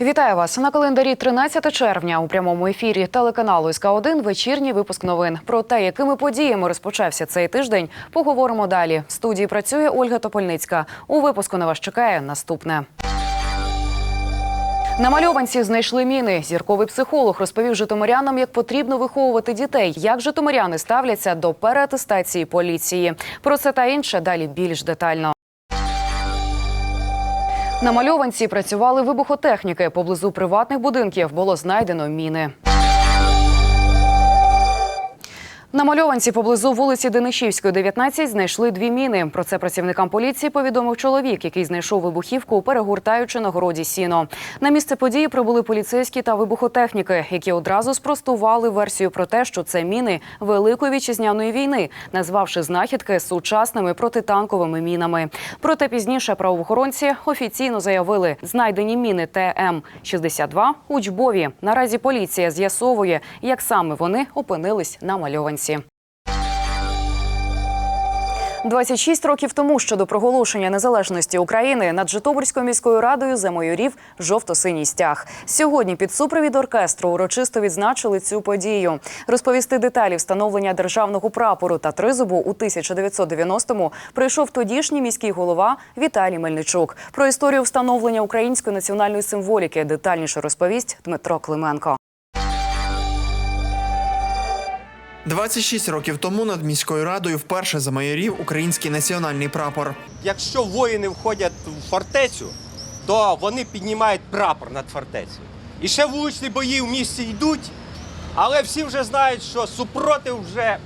Вітаю вас на календарі 13 червня у прямому ефірі телеканалу СК 1 вечірній випуск новин. Про те, якими подіями розпочався цей тиждень, поговоримо далі. В студії працює Ольга Топольницька. У випуску на вас чекає наступне. На мальованці знайшли міни. Зірковий психолог розповів житомирянам, як потрібно виховувати дітей, як житомиряни ставляться до переатестації поліції. Про це та інше далі більш детально. На мальованці працювали вибухотехніки. Поблизу приватних будинків було знайдено міни. На мальованці поблизу вулиці Денишівської, 19, знайшли дві міни. Про це працівникам поліції повідомив чоловік, який знайшов вибухівку, перегортаючи на городі сіно. На місце події прибули поліцейські та вибухотехніки, які одразу спростували версію про те, що це міни Великої вітчизняної війни, назвавши знахідки сучасними протитанковими мінами. Проте пізніше правоохоронці офіційно заявили, знайдені міни ТМ-62 у Джбові. Наразі поліція з'ясовує, як саме вони опинились на мальованці. 26 років тому щодо проголошення незалежності України над Житомирською міською радою замайорів жовто-синій стяг. Сьогодні під супровід оркестру урочисто відзначили цю подію. Розповісти деталі встановлення державного прапору та тризубу у 1990-му прийшов тодішній міський голова Віталій Мельничук. Про історію встановлення української національної символіки детальніше розповість Дмитро Клименко. 26 років тому над міською радою вперше замайорів український національний прапор. Якщо воїни входять в фортецю, то вони піднімають прапор над фортецею. І ще вуличні бої в місті йдуть, але всі вже знають, що супротив вже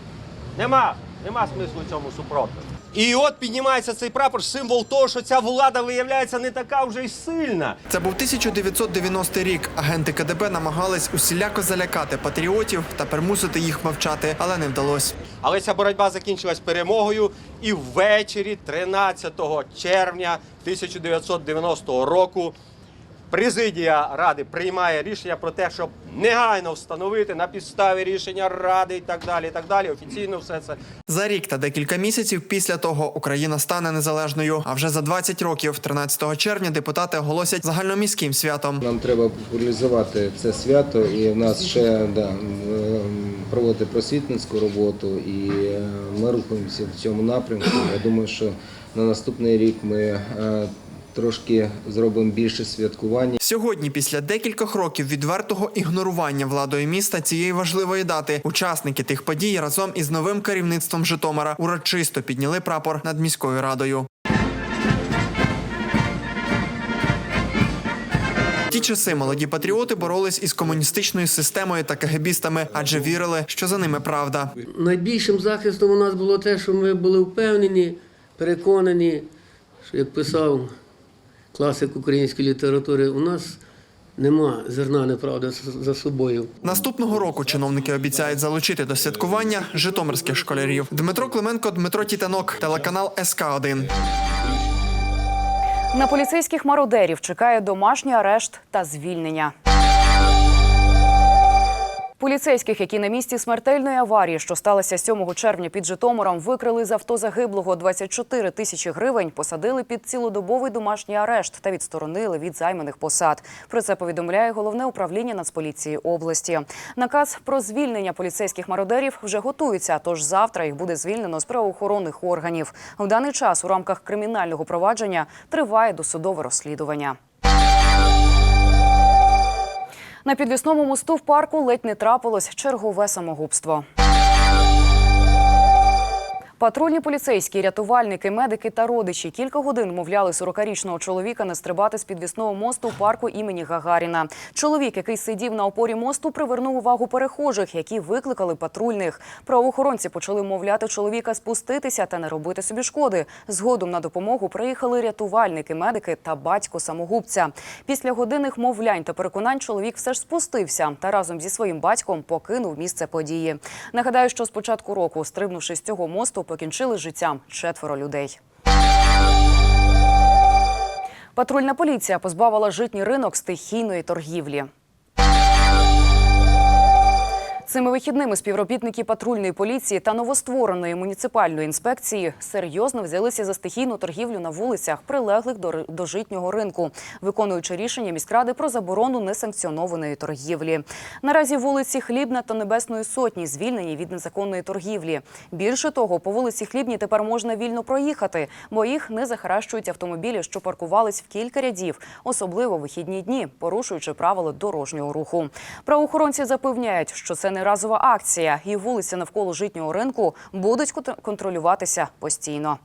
нема, нема смислу цьому супротиву. І от піднімається цей прапор, символ того, що ця влада виявляється не така вже й сильна. Це був 1990 рік. Агенти КДБ намагались усіляко залякати патріотів та примусити їх мовчати, але не вдалося. Але ця боротьба закінчилась перемогою, і ввечері, 13 червня 1990 року, президія ради приймає рішення про те, щоб негайно встановити на підставі рішення ради і так далі. І так далі. Офіційно все це За рік та декілька місяців після того Україна стане незалежною. А вже за 20 років, 13 червня, депутати оголосять загальноміським святом. Нам треба популяризувати це свято, і в нас ще да, проводити просвітницьку роботу, і е, ми рухаємося в цьому напрямку. Я думаю, що на наступний рік ми е, трошки зробимо більше святкування. Сьогодні, після декількох років відвертого ігнорування владою міста цієї важливої дати, учасники тих подій разом із новим керівництвом Житомира урочисто підняли прапор над міською радою. Ті часи молоді патріоти боролись із комуністичною системою та кагебістами, адже вірили, що за ними правда. Найбільшим захистом у нас було те, що ми були впевнені, переконані, що як писав класик української літератури, у нас нема зерна неправди за- собою. Наступного року чиновники обіцяють залучити до святкування житомирських школярів. Дмитро Клименко, Дмитро Тітанок, телеканал СК 1 На поліцейських мародерів чекає домашній арешт та звільнення. Поліцейських, які на місці смертельної аварії, що сталося 7 червня під Житомиром, викрили з авто загиблого 24 тисячі гривень, посадили під цілодобовий домашній арешт та відсторонили від займаних посад. Про це повідомляє головне управління Нацполіції області. Наказ про звільнення поліцейських мародерів вже готується. Тож завтра їх буде звільнено з правоохоронних органів. В даний час у рамках кримінального провадження триває досудове розслідування. На підвісному мосту в парку ледь не трапилось чергове самогубство. Патрульні поліцейські, рятувальники, медики та родичі кілька годин мовляли 40-річного чоловіка не стрибати з підвісного мосту в парку імені Гагаріна. Чоловік, який сидів на опорі мосту, привернув увагу перехожих, які викликали патрульних. Правоохоронці почали мовляти чоловіка спуститися та не робити собі шкоди. Згодом на допомогу приїхали рятувальники, медики та батько самогубця. Після годинних мовлянь та переконань чоловік все ж спустився та разом зі своїм батьком покинув місце події. Нагадаю, що з початку року, стрибнувши з цього мосту, покінчили життям четверо людей. Патрульна поліція позбавила житній ринок стихійної торгівлі. Цими вихідними співробітники патрульної поліції та новоствореної муніципальної інспекції серйозно взялися за стихійну торгівлю на вулицях, прилеглих до, житнього ринку, виконуючи рішення міськради про заборону несанкціонованої торгівлі. Наразі вулиці Хлібна та Небесної Сотні звільнені від незаконної торгівлі. Більше того, по вулиці Хлібні тепер можна вільно проїхати, бо їх не захаращують автомобілі, що паркувались в кілька рядів, особливо вихідні дні, порушуючи правила дорожнього руху. Правоохоронці запевняють, що це не разова акція, і вулиці навколо житнього ринку будуть кон- контролюватися постійно.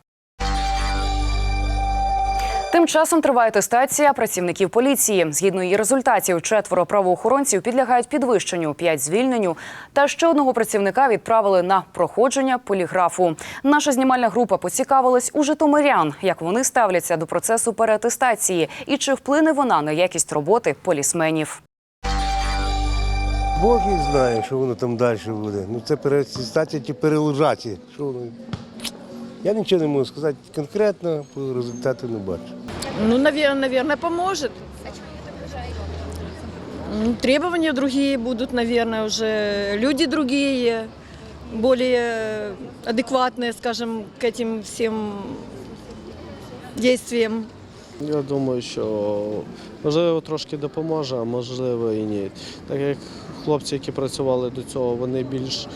Тим часом триває тестація працівників поліції. Згідно її результатів, четверо правоохоронців підлягають підвищенню, п'ять звільненню. Та ще одного працівника відправили на проходження поліграфу. Наша знімальна група поцікавилась у житомирян, як вони ставляться до процесу переатестації і чи вплине вона на якість роботи полісменів. Бог їх знає, що воно там далі буде. Ну це переатестація чи перележачі. Що воно? Я нічого не можу сказати конкретно, по результату не бачу. Ну, наверное, поможет. Требования другие будут, наверное, уже люди другие, более адекватные, скажем, к этим всем действиям. Я думаю, що можливо трошки допоможе, а можливо і ні. Так як хлопці, які працювали до цього, вони більш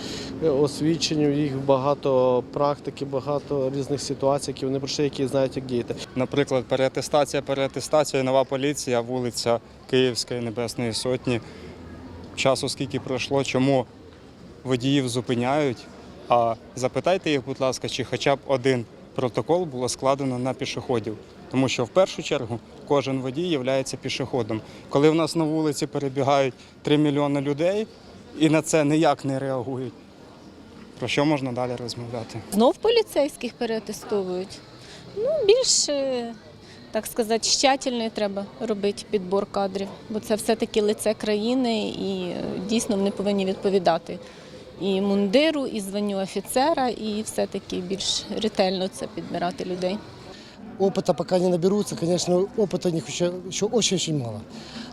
освічені, їх багато практики, багато різних ситуацій, які вони пройшли, які знають, як діяти. Наприклад, переатестація, переатестація, нова поліція, вулиця Київської Небесної Сотні. Часу скільки пройшло, чому водіїв зупиняють. А запитайте їх, будь ласка, чи хоча б один протокол було складено на пішоходів. Тому що в першу чергу кожен водій є пішоходом. Коли в нас на вулиці перебігають 3 мільйони людей і на це ніяк не реагують, про що можна далі розмовляти? Знов поліцейських переатестовують. Ну, більш, е, так сказати, щательний треба робити підбор кадрів, бо це все-таки лице країни і е, дійсно вони повинні відповідати і мундиру, і званню офіцера, і все-таки більш ретельно це підбирати людей Опыта пока не наберутся, конечно, опыта у них еще, еще очень-очень мало.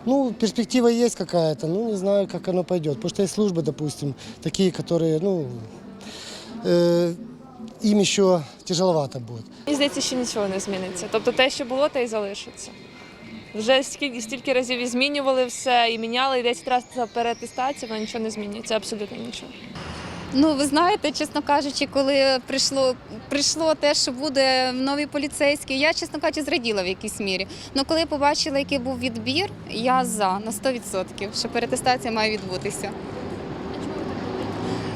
Ну, перспектива есть какая-то, ну, не знаю, как оно пойдет. Потому что есть службы, допустим, такие, которые, ну, э, им еще тяжеловато будет. Мені здається, що нічого не зміниться. Тобто те, що було, те й залишиться. Вже стільки, стільки разів і змінювали все, і міняли, і 10 разів це переатестація, воно нічого не змінюється, абсолютно нічого. Ну, ви знаєте, чесно кажучи, коли прийшло, прийшло те, що буде новий поліцейський, я, чесно кажучи, зраділа в якійсь мірі. Ну, коли я побачила, який був відбір, я за на 100%, що перетестація має відбутися.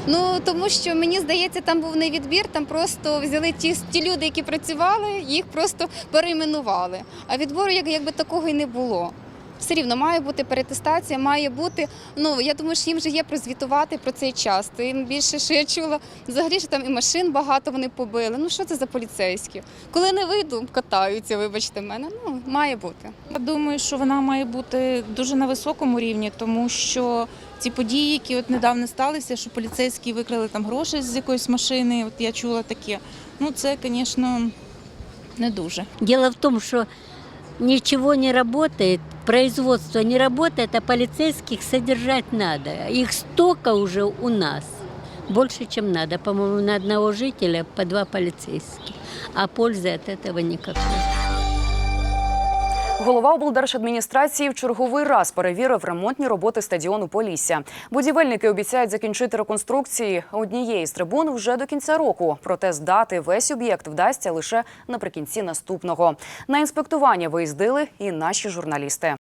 Ну, тому що мені здається, там був не відбір, там просто взяли ті, ті люди, які працювали, їх просто перейменували. А відбору як, якби такого і не було. Все рівно має бути перетестація, має бути. Ну я думаю, що їм вже є прозвітувати про цей час. Тим більше, що я чула, взагалі що там і машин багато вони побили. Ну що це за поліцейські? Коли не вийду, катаються, вибачте мене. Ну має бути. Я думаю, що вона має бути дуже на високому рівні, тому що ці події, які от недавно сталися, що поліцейські викрали там гроші з якоїсь машини, от я чула таке. Ну це, звісно, не дуже. Дело в том, что ничего не работает, производство не работает, а полицейских содержать надо. Их столько уже у нас, больше, чем надо. По-моему, на одного жителя по два полицейских. А пользы от этого никакой. Голова облдержадміністрації в черговий раз перевірив ремонтні роботи стадіону Полісся. Будівельники обіцяють закінчити реконструкції однієї з трибун вже до кінця року. Проте здати весь об'єкт вдасться лише наприкінці наступного. На інспектування виїздили і наші журналісти.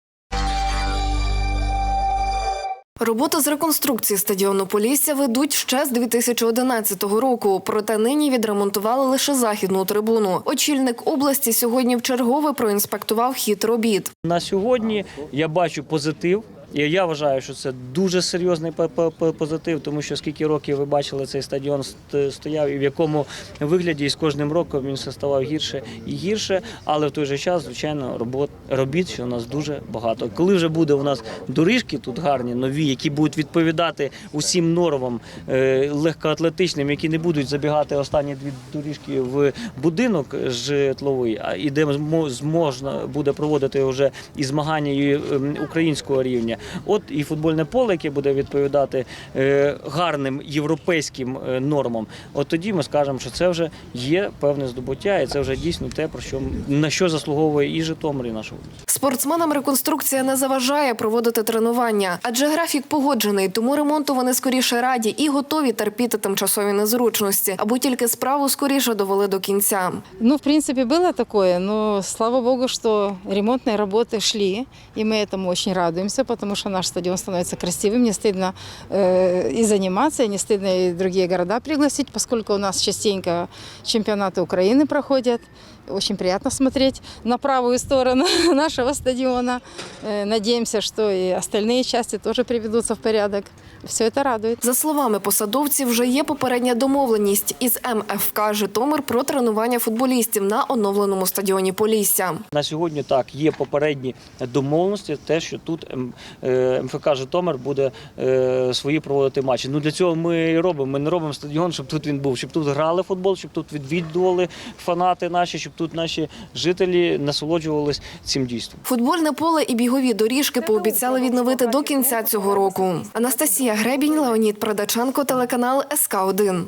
Роботи з реконструкції стадіону Полісся ведуть ще з 2011 року. Проте нині відремонтували лише західну трибуну. Очільник області сьогодні вчергове проінспектував хід робіт. На сьогодні я бачу позитив. І я вважаю, що це дуже серйозний по- по- по- позитив, тому що скільки років ви бачили цей стадіон стояв, і в якому вигляді і з кожним роком він все ставав гірше і гірше. Але в той же час, звичайно, робот робіт, що у нас дуже багато. Коли вже буде у нас доріжки тут гарні, нові, які будуть відповідати усім нормам е, легкоатлетичним, які не будуть забігати останні дві доріжки в будинок житловий, а і де змо- зможна буде проводити вже і змагання і, ем, українського рівня. От і футбольне поле, яке буде відповідати е, гарним європейським е, нормам, от тоді ми скажемо, що це вже є певне здобуття, і це вже дійсно те, про що на що заслуговує і Житомир, і наша область. Спортсменам реконструкція не заважає проводити тренування, адже графік погоджений, тому ремонту вони скоріше раді і готові терпіти тимчасові незручності, аби тільки справу скоріше довели до кінця. Ну, в принципе, было такое, но слава богу, что ремонтные работы шли, и мы этому очень радуемся, потому что наш стадион становится красивым, не стыдно э, и заниматься, и не стыдно и другие города пригласить, поскольку у нас частенько чемпионаты Украины проходят. Очень приятно смотреть на правую сторону нашего стадиона. Э, Надеемся, что и остальные части тоже приведутся в порядок. Все это радует. За словами посадовців, вже є попередня домовленість із МФК Житомир про тренування футболістів на оновленому стадіоні Полісся. На сьогодні так є попередні домовленості, те, що тут М- е, МФК Житомир буде е, свої проводити матчі. Ну для цього ми і робимо. Ми не робимо стадіон, щоб тут він був, щоб тут грали в футбол, щоб тут відвідували фанати наші, щоб тут наші жителі насолоджувалися цим дійством. Футбольне поле і бігові доріжки пообіцяли відновити до кінця цього року. Анастасія Гребінь, Леонід Продаченко, телеканал СК 1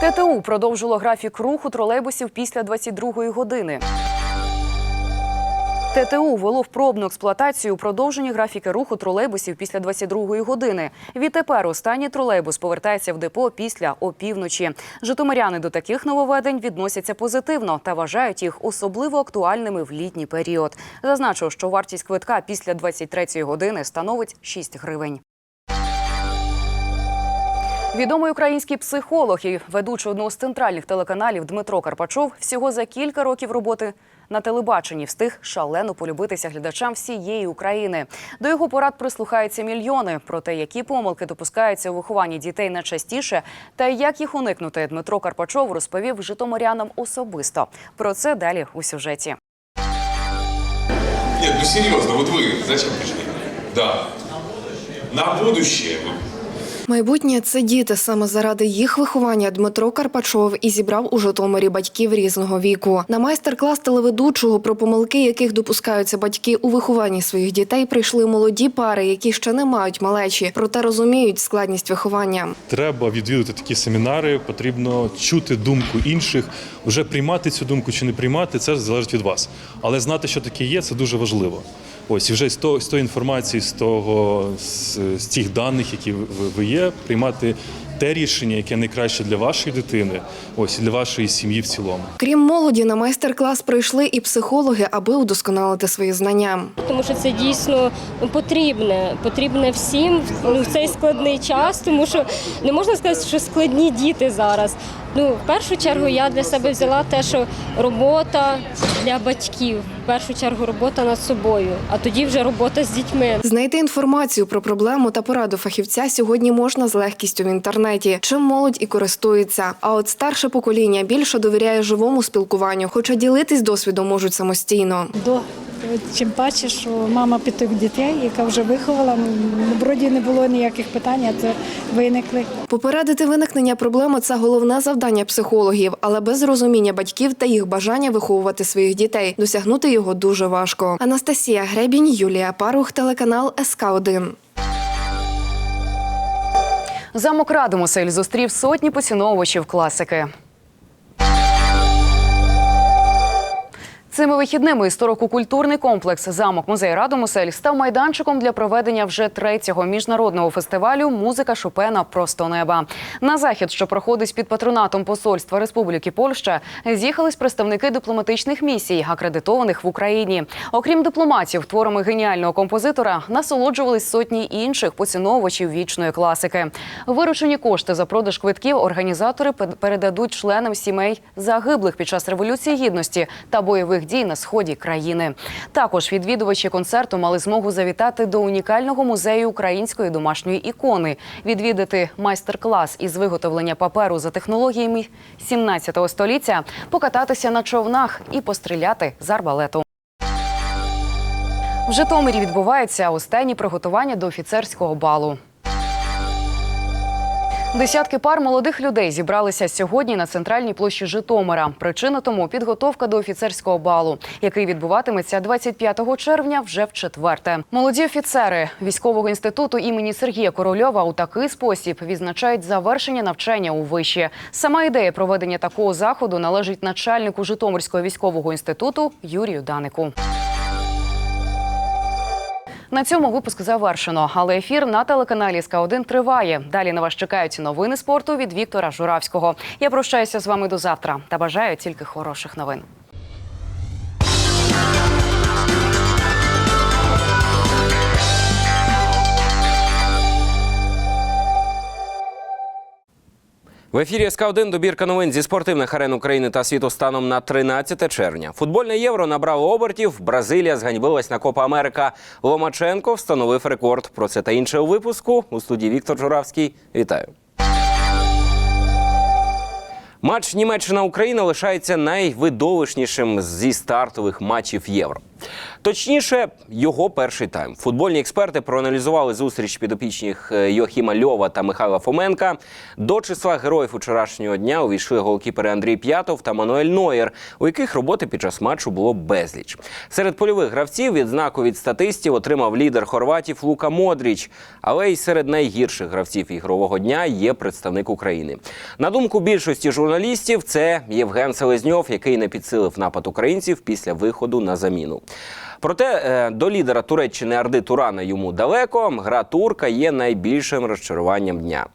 ТТУ продовжило графік руху тролейбусів після 22-ї години. ТТУ ввело в пробну експлуатацію продовжені графіки руху тролейбусів після 22-ї години. Відтепер останній тролейбус повертається в депо після опівночі. Житомиряни до таких нововведень відносяться позитивно та вважають їх особливо актуальними в літній період. Зазначу, що вартість квитка після 23-ї години становить 6 гривень. Відомий український психолог і ведучий одного з центральних телеканалів Дмитро Карпачов всього за кілька років роботи на телебаченні встиг шалено полюбитися глядачам всієї України. До його порад прислухаються мільйони. Про те, які помилки допускаються у вихованні дітей найчастіше, та як їх уникнути, Дмитро Карпачов розповів житомирянам особисто. Про це далі у сюжеті. Нет, ну серьезно, вот вы зачем пришли? Да. На будущее. Майбутнє це діти. Саме заради їх виховання Дмитро Карпачов і зібрав у Житомирі батьків різного віку. На майстер-клас телеведучого про помилки, яких допускаються батьки у вихованні своїх дітей, прийшли молоді пари, які ще не мають малечі, проте розуміють складність виховання. Треба відвідувати такі семінари, потрібно чути думку інших. Вже приймати цю думку чи не приймати, це залежить від вас. Але знати, що таке є, це дуже важливо. Ось вже з того з тої інформації, з того з, з тих даних, які ви, ви є, приймати те рішення, яке найкраще для вашої дитини, ось і для вашої сім'ї в цілому. Крім молоді, на майстер-клас прийшли і психологи, аби удосконалити свої знання. тому що це дійсно потрібне, потрібне всім ну, в цей складний час, тому що не можна сказати, що складні діти зараз. Ну, в першу чергу я для себе взяла те, що робота для батьків, в першу чергу робота над собою, а тоді вже робота з дітьми. Знайти інформацію про проблему та пораду фахівця сьогодні можна з легкістю в інтернеті, чим молодь і користується. А от старше покоління більше довіряє живому спілкуванню, хоча ділитись досвідом можуть самостійно. До чим паче, що мама п'ятих дітей, яка вже виховала, ну, вроді не було ніяких питань, а це виникли. Попередити виникнення проблеми це головне завдання психологів, але без розуміння батьків та їх бажання виховувати своїх дітей досягнути його дуже важко. Анастасія Гребінь, Юлія Парух, телеканал СК 1 Замок Радомусель зустрів сотні поціновувачів класики. Цими вихідними історико-культурний комплекс Замок музей Радомусель став майданчиком для проведення вже третього міжнародного фестивалю Музика Шопена Просто неба. На захід, що проходить під патронатом Посольства Республіки Польща, з'їхались представники дипломатичних місій, акредитованих в Україні. Окрім дипломатів, творами геніального композитора насолоджувались сотні інших поціновувачів вічної класики. Виручені кошти за продаж квитків організатори пе- передадуть членам сімей загиблих під час революції гідності та бойових дій на сході країни. Також відвідувачі концерту мали змогу завітати до унікального музею української домашньої ікони, відвідати майстер-клас із виготовлення паперу за технологіями 17 століття, покататися на човнах і постріляти з арбалету. В Житомирі відбувається останні приготування до офіцерського балу. Десятки пар молодих людей зібралися сьогодні на центральній площі Житомира. Причина тому підготовка до офіцерського балу, який відбуватиметься 25 червня вже в четверте. Молоді офіцери військового інституту імені Сергія Корольова у такий спосіб відзначають завершення навчання у виші. Сама ідея проведення такого заходу належить начальнику Житомирського військового інституту Юрію Данику. На цьому випуск завершено, але ефір на телеканалі СК 1 триває. Далі на вас чекають новини спорту від Віктора Журавського. Я прощаюся з вами до завтра та бажаю тільки хороших новин. В ефірі СК 1 добірка новин зі спортивних арен України та світу станом на 13 червня. Футбольне євро набрало обертів. Бразилія зганьбилась на Копа Америка. Ломаченко встановив рекорд. Про це та інше у випуску у студії Віктор Журавський. Вітаю. Матч Німеччина-Україна лишається найвидовищнішим зі стартових матчів євро. Точніше, його перший тайм. Футбольні експерти проаналізували зустріч підопічних е, Йохіма Льова та Михайла Фоменка. До числа героїв вчорашнього дня увійшли голкіпери Андрій П'ятов та Мануель Нойер, у яких роботи під час матчу було безліч. Серед польових гравців відзнаку від статистів отримав лідер хорватів Лука Модріч. Але й серед найгірших гравців ігрового дня є представник України. На думку більшості журналістів, це Євген Селезньов, який не підсилив напад українців після виходу на заміну. Проте е, до лідера Туреччини Арди Турана йому далеко. Гра турка є найбільшим розчаруванням дня.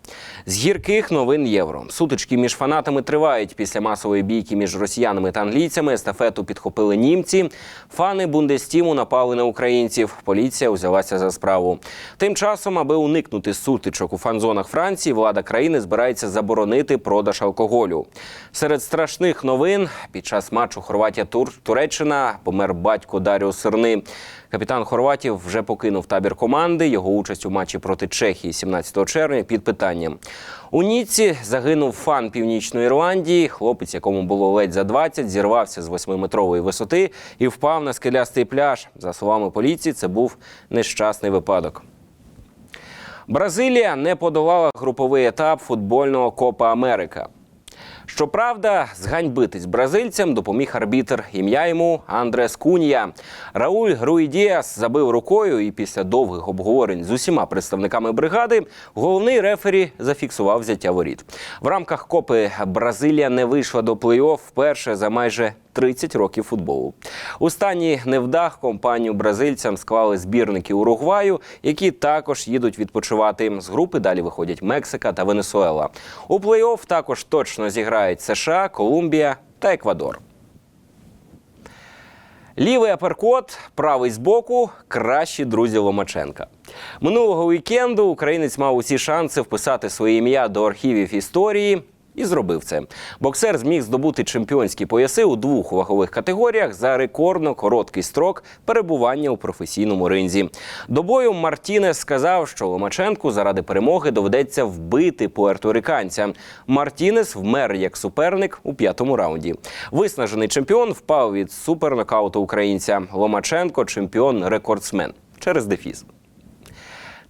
З гірких новин євро сутички між фанатами тривають після масової бійки між росіянами та англійцями. Естафету підхопили німці. Фани Бундестіму напали на українців. Поліція взялася за справу. Тим часом, аби уникнути сутичок у фан-зонах Франції, влада країни збирається заборонити продаж алкоголю. Серед страшних новин під час матчу Хорватія Туреччина помер батько Даріо Сирни. Капітан Хорватів вже покинув табір команди. Його участь у матчі проти Чехії 17 червня під питанням. У Ніці загинув фан Північної Ірландії. Хлопець, якому було ледь за 20, зірвався з 8-метрової висоти і впав на скелястий пляж. За словами поліції, це був нещасний випадок. Бразилія не подолала груповий етап футбольного Копа Америка. Щоправда, зганьбитись бразильцям допоміг арбітр. Ім'я йому Андрес Кунія. Рауль Руїдіас забив рукою, і після довгих обговорень з усіма представниками бригади головний рефері зафіксував взяття воріт. В рамках копи Бразилія не вийшла до плей-офф вперше за майже 30 років футболу. У стані невдах компанію бразильцям склали збірники Уругваю, які також їдуть відпочивати. З групи далі виходять Мексика та Венесуела. У плей-офф також точно зіграють США, Колумбія та Еквадор. Лівий аперкот, правий збоку кращі друзі Ломаченка. Минулого вікенду українець мав усі шанси вписати своє ім'я до архівів історії. І зробив це. Боксер зміг здобути чемпіонські пояси у двох вагових категоріях за рекордно короткий строк перебування у професійному ринзі. До бою Мартінес сказав, що Ломаченку заради перемоги доведеться вбити пуерториканця. Мартінес вмер як суперник у п'ятому раунді. Виснажений чемпіон впав від супернокауту українця. Ломаченко чемпіон-рекордсмен через дефіс.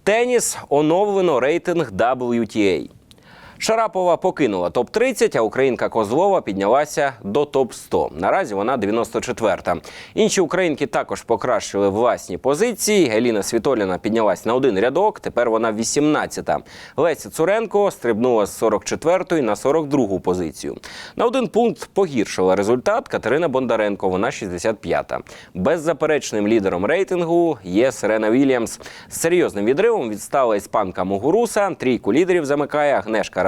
Теніс оновлено рейтинг WTA. Шарапова покинула топ-30, а українка Козлова піднялася до топ-100. Наразі вона 94-та. Інші українки також покращили власні позиції. Еліна Світоліна піднялась на один рядок, тепер вона 18-та. Леся Цуренко стрибнула з 44-ї на 42-гу позицію. На один пункт погіршила результат Катерина Бондаренко, вона 65-та. Беззаперечним лідером рейтингу є Серена Вільямс. З серйозним відривом відстала іспанка Могуруса. Трійку лідерів замикає Агнешка